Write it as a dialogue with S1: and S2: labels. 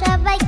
S1: সবাই